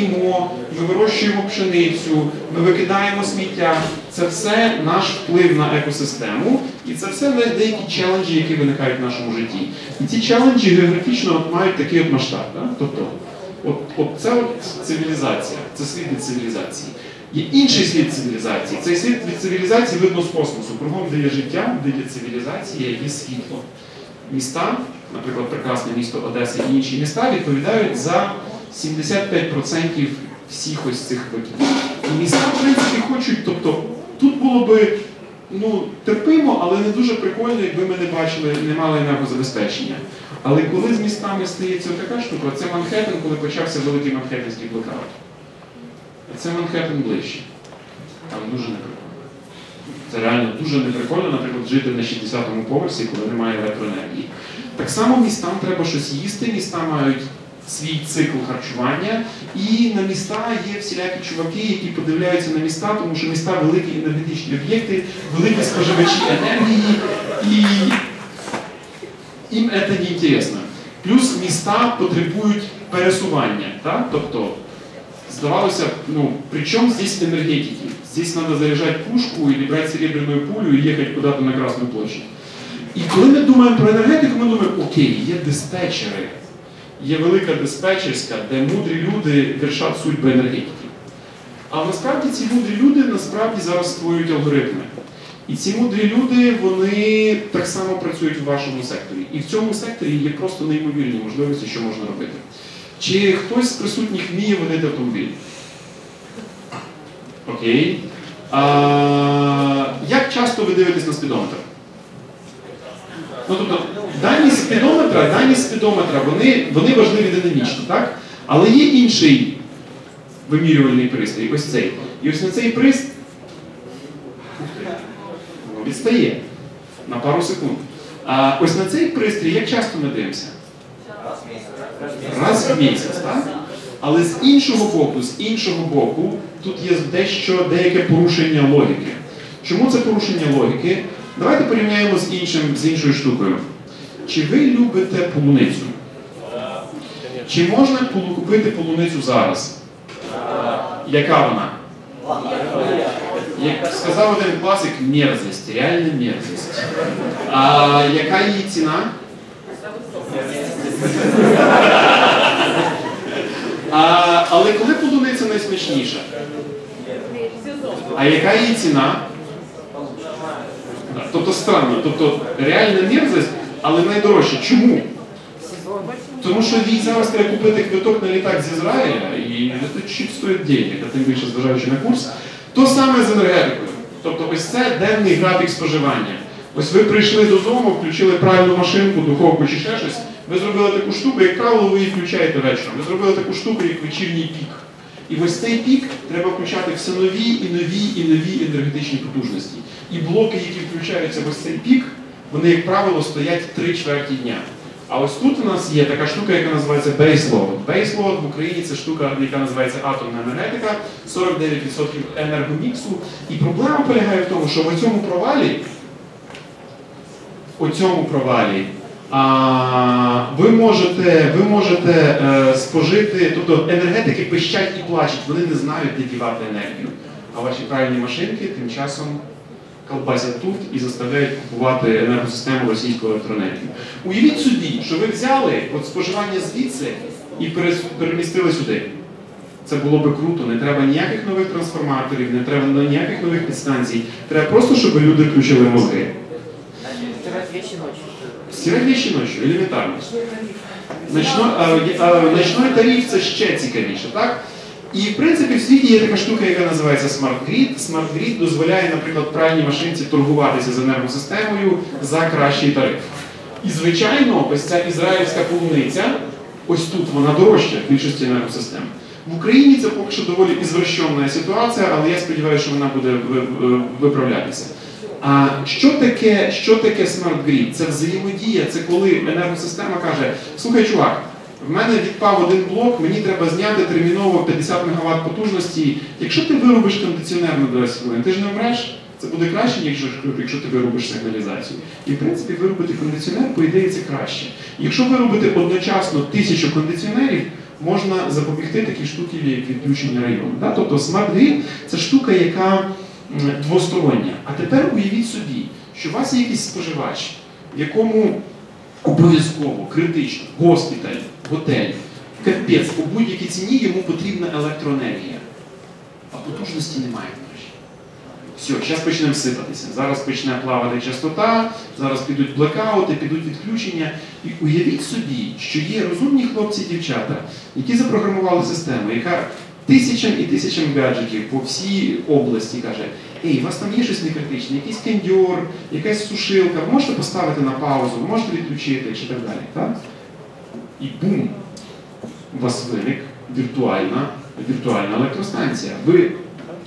їмо, ми вирощуємо пшеницю, ми викидаємо сміття. Це все наш вплив на екосистему, і це все деякі челенджі, які виникають в нашому житті. І ці челенджі географічно мають такий от масштаб. Да? Тобто, от, от це от цивілізація, це слід від цивілізації. Є інший слід цивілізації. Цей слід від цивілізації видно з космосу. Кругом, де є життя, де є цивілізація, є світло. Міста, наприклад, прекрасне місто Одеса і інші міста відповідають за 75% всіх ось цих викидів. І міста, в принципі, хочуть, тобто, тут було би ну, терпимо, але не дуже прикольно, якби ми не бачили, не мали енергозабезпечення. Але коли з містами стається така штука, це Манхеттен, коли почався великий Манхеттенський блокаут. Це Манхеттен ближче. Там дуже неприкольно. Це реально дуже неприкольно, наприклад, жити на 60-му поверсі, коли немає електроенергії. Так само містам треба щось їсти, міста мають свій цикл харчування, і на міста є всілякі чуваки, які подивляються на міста, тому що міста великі енергетичні об'єкти, великі споживачі енергії, і їм це не інтересно. Плюс міста потребують пересування. Так? Тобто, здавалося, ну, при чому здесь энергетики? Здесь надо заряжать пушку или брать серебряную пулю и ехать куда-то на Красную площадь. І коли ми думаємо про енергетику, ми думаємо, окей, є диспетчери, є велика диспетчерська, де мудрі люди вершать судьби енергетики. А насправді ці мудрі люди насправді зараз створюють алгоритми. І ці мудрі люди, вони так само працюють в вашому секторі. І в цьому секторі є просто неймовірні можливості, що можна робити. Чи хтось з присутніх вміє водити автомобіль? Окей. А, як часто ви дивитесь на спідометр? Ну, тобто, дані спідометра, дані спідометра, вони, вони важливі динамічно, так? Але є інший вимірювальний пристрій, ось цей. І ось на цей пристрій відстає на пару секунд. А ось на цей пристрій, як часто ми дивимося? Раз в місяць, так? Але з іншого боку, з іншого боку, тут є дещо деяке порушення логіки. Чому це порушення логіки? Давайте порівняємо з іншим, з іншою штукою. Чи ви любите полуницю? Чи можна купити полуницю зараз? Яка вона? Як сказав один класик, мерзость, реальна мерзость. А яка її ціна? А, але коли полуниця найсмачніша? А яка її ціна? Тобто странно, тобто реальна мерзость, але найдорожча. Чому? Тому що їй зараз треба купити квиток на літак з Ізраїля, і це чуть стоїть денег, а тим більше зважаючи на курс. То саме з енергетикою. Тобто ось це денний графік споживання. Ось ви прийшли додому, включили правильну машинку, духовку чи ще щось, ви зробили таку штуку, як правило, ви її включаєте вечором. Ви зробили таку штуку, як вечірній пік. І ось цей пік треба включати все нові і нові і нові енергетичні потужності. І блоки, які включаються в ось цей пік, вони, як правило, стоять три чверті дня. А ось тут у нас є така штука, яка називається baseload. Baseload в Україні це штука, яка називається атомна енергетика, 49% енергоміксу. І проблема полягає в тому, що в цьому провалі, у цьому провалі, а, ви можете, ви можете е, спожити, тобто енергетики пищать і плачуть, вони не знають, де дівати енергію. А ваші правильні машинки тим часом колбасять тут і заставляють купувати енергосистему російську електроенергію. Уявіть собі, що ви взяли от споживання звідси і перемістили сюди. Це було би круто, не треба ніяких нових трансформаторів, не треба ніяких нових підстанцій. Треба просто, щоб люди включили мозги. Стирать вещи ночью. Стирать вещи ночью, елементарно. Ночной, а, а, ночной тариф це ще цікавіше, так? І в принципі в світі є така штука, яка називається Smart Grid. Smart Grid дозволяє, наприклад, пральній машинці торгуватися з енергосистемою за кращий тариф. І звичайно, ось ця ізраїльська полуниця, ось тут вона дорожча в більшості енергосистем. В Україні це поки що доволі ізвращена ситуація, але я сподіваюся, що вона буде ви- ви- виправлятися. А що таке, що таке Smart Grid? Це взаємодія, це коли енергосистема каже: слухай, чувак, в мене відпав один блок, мені треба зняти терміново 50 МВт потужності. Якщо ти виробиш кондиціонер на 10 хвилин, ти ж не вмреш. Це буде краще, ніж якщо ти виробиш сигналізацію. І в принципі виробити кондиціонер, по ідеї, це краще. Якщо ви робите одночасно тисячу кондиціонерів, можна запобігти такі штуки, як відключення району. Тобто смарт-грід це штука, яка двостороння. А тепер уявіть собі, що у вас є якийсь споживач, в якому обов'язково, критично, госпіталь, готель, капець, по будь-якій ціні йому потрібна електроенергія. А потужності немає. Все, зараз почнемо сипатися. Зараз почне плавати частота, зараз підуть блекаути, підуть відключення. І уявіть собі, що є розумні хлопці і дівчата, які запрограмували систему, яка тисячам і тисячам гаджетів по всій області каже: Ей, у вас там є щось некритичне, якийсь кендьор, якась сушилка, можете поставити на паузу, можете відключити чи так далі. Так? І бум! У вас виник віртуальна, віртуальна електростанція. Ви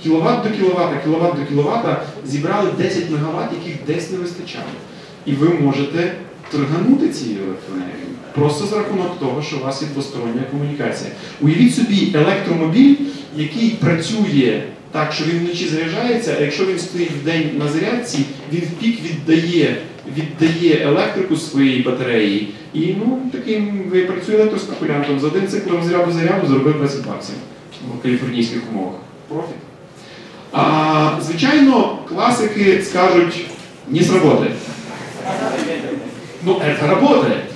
кіловат до кіловата, кіловат до кіловата зібрали 10 мегаватт, яких десь не вистачало. І ви можете торганути цією електроенергією. Просто за рахунок того, що у вас є двостороння комунікація. Уявіть собі електромобіль, який працює так, що він вночі заряджається, а якщо він стоїть в день на зарядці, він в пік віддає, віддає електрику своєї батареї. І ну, таким ви працює електроспекулянтом. За один цикл розряду заряду заробив 20 баксів в каліфорнійських умовах. Профіт. А, звичайно, класики скажуть, не сработает. Ну, це работает.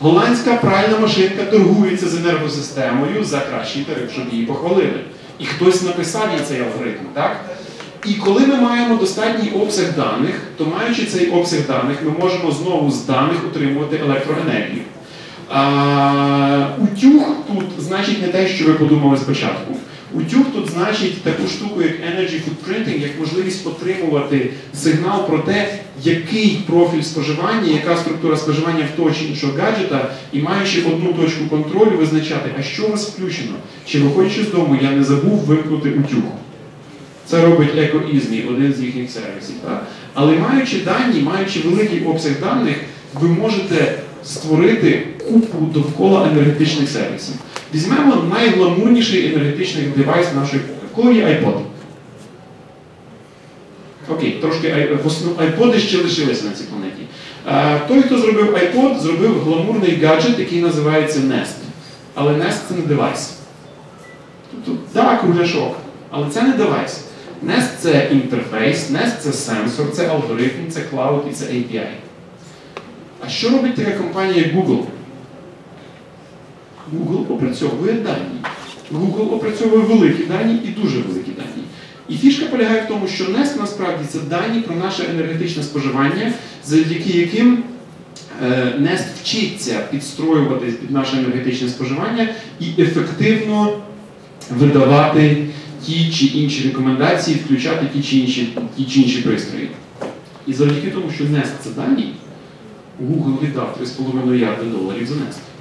Голландська пральна машинка торгується з енергосистемою за кращий тариф, щоб її похвалили. І хтось написав їй цей алгоритм, так? І коли ми маємо достатній обсяг даних, то маючи цей обсяг даних, ми можемо знову з даних отримувати електроенергію. А, утюг тут значить не те, що ви подумали спочатку. Утюг тут значить таку штуку, як Energy Footprinting, як можливість отримувати сигнал про те, який профіль споживання, яка структура споживання в того чи іншого гаджета, і маючи одну точку контролю, визначати, а що у вас включено. Чи виходячи з дому, я не забув вимкнути утюг. Це робить EcoEasy, один з їхніх сервісів. Так? Але маючи дані, маючи великий обсяг даних, ви можете створити купу довкола енергетичних сервісів. Візьмемо найгламурніший енергетичний девайс нашої епохи. Коли є iPod? Окей, трошки iPod ще лишилися на цій планеті. Той, хто зробив iPod, зробив гламурний гаджет, який називається Nest. Але Nest це не девайс. Тобто, так, кругляшок, але це не девайс. Nest це інтерфейс, Nest це сенсор, це алгоритм, це клауд і це API. А що робить така компанія Google? Google опрацьовує дані. Google опрацьовує великі дані і дуже великі дані. І фішка полягає в тому, що NEST насправді це дані про наше енергетичне споживання, завдяки яким е, NEST вчиться підстроюватись під наше енергетичне споживання і ефективно видавати ті чи інші рекомендації, включати ті чи інші, ті чи інші пристрої. І завдяки тому, що NEST це дані, Google віддав 3,5 мільярди доларів за NEST.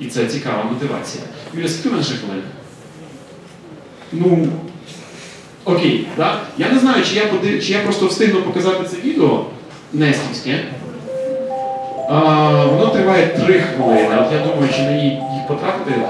І це цікава мотивація. Юля, скільки ще хвилин? Ну, окей, да? я не знаю, чи я, поди... чи я просто встигну показати це відео нестівське. Воно триває 3 хвилини. От я думаю, чи мені її потратити.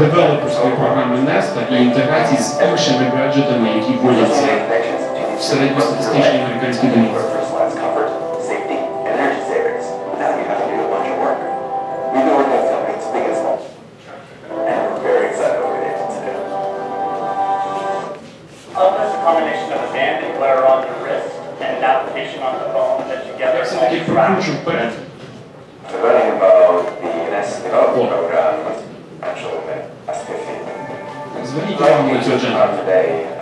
Це одна з девелоперської програми Nesta і інтеграції з іншими гаджетами, які вводяться в середньостатистичній американській домі. Personalized comfort, safety, and energy children of today.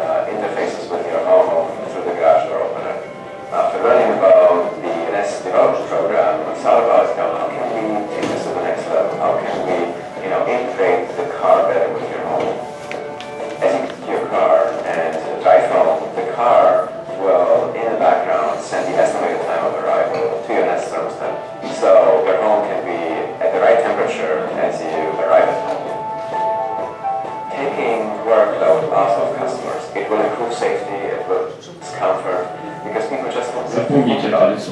taking workload out of customers. It will improve safety, it will comfort, because people just want to think about it.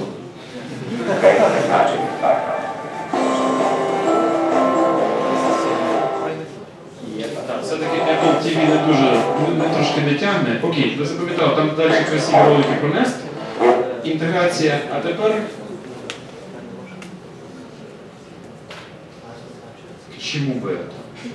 Great technology like that. Все-таки Apple TV не дуже, не трошки не тягне. Окей, ви запам'ятали, там далі красиві ролики про Nest. Інтеграція, а тепер к чому би це?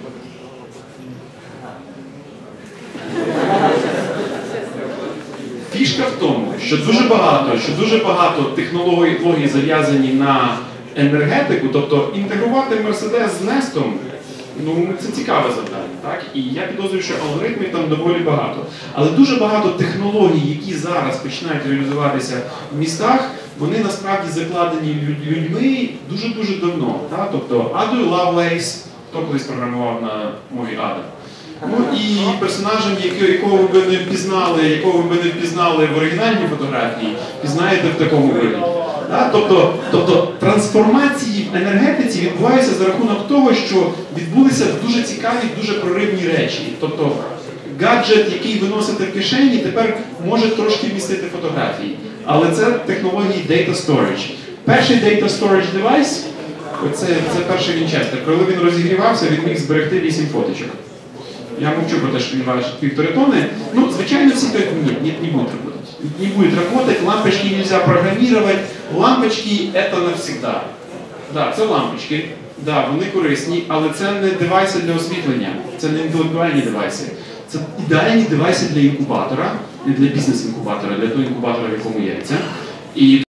Фішка в тому, що дуже багато, що дуже багато технологій зав'язані на енергетику, тобто інтегрувати Mercedes з Нестом, ну це цікаве завдання, так? І я підозрюю, що алгоритмів там доволі багато. Але дуже багато технологій, які зараз починають реалізуватися в містах, вони насправді закладені людьми дуже-дуже давно. Так? Тобто Adою Lovelace, хто колись програмував на мові Ада. Ну і персонажем, якого, ви не впізнали, якого ви не впізнали в оригінальній фотографії, пізнаєте в такому вигляді. Тобто, тобто трансформації в енергетиці відбуваються за рахунок того, що відбулися дуже цікаві, дуже проривні речі. Тобто гаджет, який ви носите в кишені, тепер може трошки вмістити фотографії. Але це технології Data Storage. Перший Data Storage девайс, оце це перший Вінчестер. Коли він розігрівався, він міг зберегти 8 фоточок. Я мовчу про те, що він важить півтори тони. Ну, звичайно, всі говорят, нет, нет, не будет работать. Не будет работать, лампочки нельзя программировать. Лампочки это навсегда. Да, це лампочки. Да, вони корисні, але це не девайси для освітлення, це не інтелектуальні девайси. Це ідеальні девайси для інкубатора, для бізнес-інкубатора, для того інкубатора, в якому яйця. І